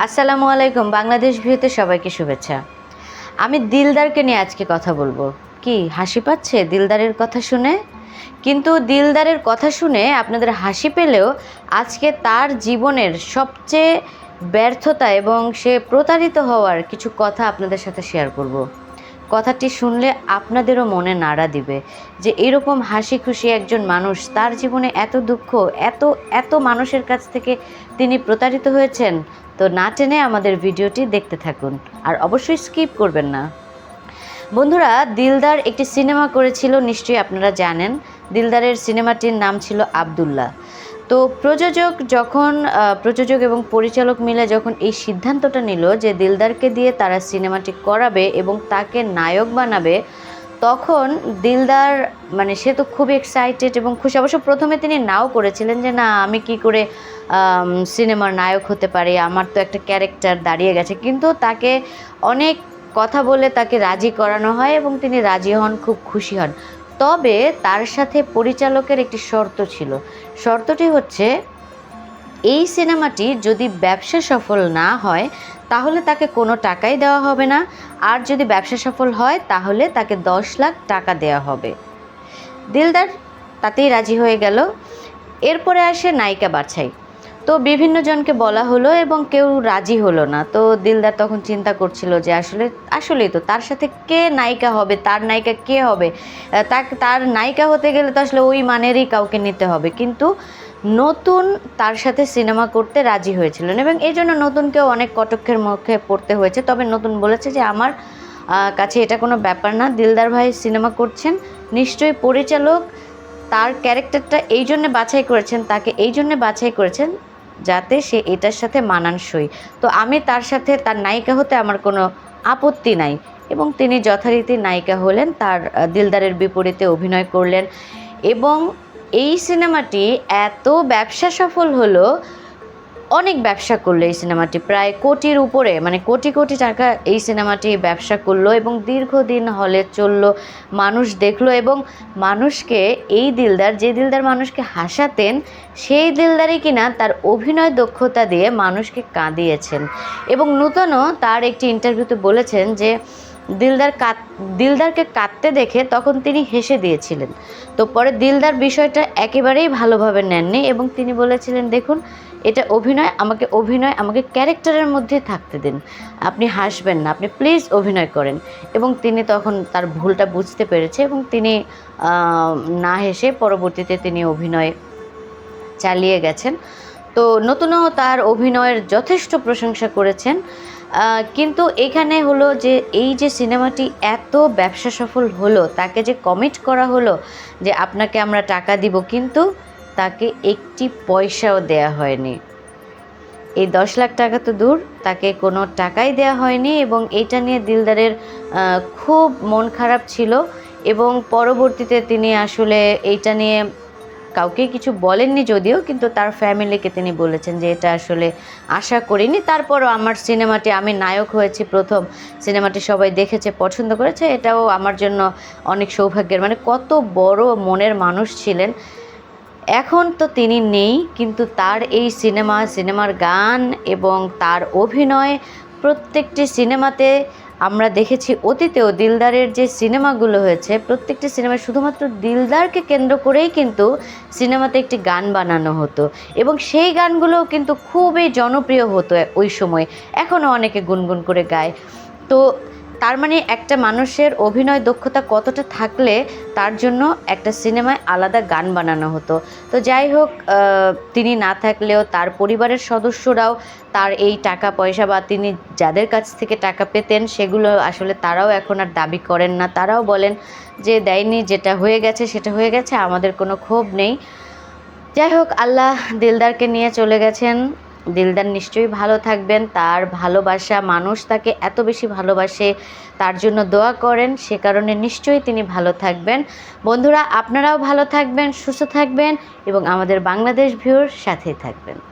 আসসালামু আলাইকুম, বাংলাদেশ ভিউতে সবাইকে শুভেচ্ছা। আমি দিলদারকে নিয়ে আজকে কথা বলব। কি, হাসি পাচ্ছে দিলদারের কথা শুনে? কিন্তু দিলদারের কথা শুনে আপনাদের হাসি পেলেও আজকে তার জীবনের সবচেয়ে ব্যর্থতা এবং সে প্রতারিত হওয়ার কিছু কথা আপনাদের সাথে শেয়ার করব। কথাটি শুনলে আপনাদেরও মনে নাড়া দিবে যে এরকম হাসি খুশি একজন মানুষ তার জীবনে এত দুঃখ, এত এত মানুষের কাছ থেকে তিনি প্রতারিত হয়েছেন, তো না টেনে আমাদের ভিডিওটি দেখতে থাকুন। আর অবশ্যই স্কিপ করবেন না। বন্ধুরা, দিলদার একটি সিনেমা করেছিল, নিশ্চয়ই আপনারা জানেন। দিলদারের সিনেমাটির নাম ছিল আবদুল্লাহ। তো প্রযোজক যখন প্রযোজক এবং পরিচালক মিলে যখন এই সিদ্ধান্তটা নিল যে দিলদারকে দিয়ে তারা সিনেমাটি করাবে এবং তাকে নায়ক বানাবে, তখন দিলদার মানে সে তো খুব এক্সাইটেড এবং খুশি। অবশ্য প্রথমে তিনি নাও করেছিলেন যে, না, আমি কি করে সিনেমার নায়ক হতে পারি? আমার তো একটা ক্যারেক্টার দাঁড়িয়ে গেছে। কিন্তু তাকে অনেক কথা বলে তাকে রাজি করানো হয় এবং তিনি রাজি হন, খুব খুশি হন। তবে তার সাথে পরিচালকের একটি শর্ত ছিল। শর্তটি হচ্ছে, এই সিনেমাটি যদি ব্যবসা সফল না হয়, তাহলে তাকে কোনো টাকাই দেওয়া হবে না। আর যদি ব্যবসা সফল হয়, তাহলে তাকে দশ লাখ টাকা দেওয়া হবে। দিলদার তাতেই রাজি হয়ে গেল। এরপরে আসে নায়িকা বাছাই। তো বিভিন্ন জনকে বলা হলো এবং কেউ রাজি হলো না। তো দিলদার তখন চিন্তা করছিল যে আসলে, আসলেই তো তার সাথে কে নায়িকা হবে, তার নায়িকা কে হবে? তাকে তার নায়িকা হতে গেলে তো আসলে ওই মানেরই কাউকে নিতে হবে। কিন্তু নতুন তার সাথে সিনেমা করতে রাজি হয়েছিলেন এবং এই জন্য নতুনকেও অনেক কটক্ষের মুখে পড়তে হয়েছে। তবে নতুন বলেছে যে আমার কাছে এটা কোনো ব্যাপার না, দিলদার ভাই সিনেমা করছেন, নিশ্চয়ই পরিচালক তার ক্যারেক্টারটা এই জন্যে বাছাই করেছেন, তাকে এই জন্যে বাছাই করেছেন যাতে সে এটার সাথে মানানসই। তো আমি তার সাথে, তার নায়িকা হতে আমার কোনো আপত্তি নাই এবং তিনি যথারীতি নায়িকা হলেন, তার দিলদারের বিপরীতে অভিনয় করলেন এবং এই সিনেমাটি এত ব্যবসা সফল হলো অনেক ব্যবসা করল এই সিনেমাটি। প্রায় কোটির উপরে মানে কোটি কোটি টাকা এই সিনেমাটি ব্যবসা করল এবং দীর্ঘদিন হলে চলল, মানুষ দেখল এবং মানুষকে এই দিলদার, যে দিলদার মানুষকে হাসাতেন, সেই দিলদারই কিনা তার অভিনয় দক্ষতা দিয়ে মানুষকে কাঁদিয়েছেন। এবং নূতনও তার একটি ইন্টারভিউতে বলেছেন যে দিলদার কাঁদ, দিলদারকে কাঁদতে দেখে তখন তিনি হেসে দিয়েছিলেন। তো পরে দিলদার বিষয়টা একেবারেই ভালোভাবে নেননি এবং তিনি বলেছিলেন, দেখুন, এটা অভিনয়, আমাকে অভিনয়, আমাকে ক্যারেক্টারের মধ্যে থাকতে দিন। আপনি হাসবেন না, আপনি প্লিজ অভিনয় করেন। এবং তিনি তখন তার ভুলটা বুঝতে পেরেছে এবং তিনি না হেসে পরবর্তীতে তিনি অভিনয় চালিয়ে গেছেন। তো নতুনও তার অভিনয়ের যথেষ্ট প্রশংসা করেছেন। কিন্তু এখানে হলো যে এই যে সিনেমাটি এত ব্যবসা সফল হলো, তাকে যে কমিট করা হলো যে আপনাকে আমরা টাকা দিব, কিন্তু তাকে একটি পয়সাও দেয়া হয়নি। এই দশ লাখ টাকা তো দূর, তাকে কোনো টাকাই দেওয়া হয়নি এবং এইটা নিয়ে দিলদারের খুব মন খারাপ ছিল এবং পরবর্তীতে তিনি আসলে এইটা নিয়ে কাউকে কিছু বলেননি যদিও, কিন্তু তার ফ্যামিলিকে তিনি বলেছেন যে এটা আসলে আশা করিনি। তারপরও আমার সিনেমাটি, আমি নায়ক হয়েছি প্রথম, সিনেমাটি সবাই দেখেছে, পছন্দ করেছে, এটাও আমার জন্য অনেক সৌভাগ্যের। মানে কত বড় মনের মানুষ ছিলেন। এখন তো তিনি নেই, কিন্তু তার এই সিনেমা, সিনেমার গান এবং তার অভিনয় প্রত্যেকটি সিনেমাতে আমরা দেখেছি অতীতেও দিলদারের যে সিনেমাগুলো হয়েছে, প্রত্যেকটি সিনেমায় শুধুমাত্র দিলদারকে কেন্দ্র করেই কিন্তু সিনেমাতে একটি গান বানানো হতো এবং সেই গানগুলোও কিন্তু খুবই জনপ্রিয় হতো ওই সময়। এখনও অনেকে গুনগুন করে গায়। তো তার মানে একটা মানুষের অভিনয় দক্ষতা কতটা থাকলে তার জন্য একটা সিনেমায় আলাদা গান বানানো হতো। তো যাই হোক তিনি না থাকলেও তার পরিবারের সদস্যরাও তার এই টাকা পয়সা বা তিনি যাদের কাছ থেকে টাকা পেতেন সেগুলো আসলে তারাও এখন আর দাবি করেন না। তারাও বলেন যে, দেয়নি, যেটা হয়ে গেছে সেটা হয়ে গেছে, আমাদের কোনো ক্ষোভ নেই। যাই হোক, আল্লাহ দিলদারকে নিয়ে চলে গেছেন। দিলদার নিশ্চয়ই ভালো থাকবেন, তার ভালোবাসা মানুষ তাকে এত বেশি ভালোবাসে, তার জন্য দোয়া করেন, সে কারণে নিশ্চয়ই তিনি ভালো থাকবেন। বন্ধুরা, আপনারাও ভালো থাকবেন, সুস্থ থাকবেন এবং আমাদের বাংলাদেশ ভিউর সাথেই থাকবেন।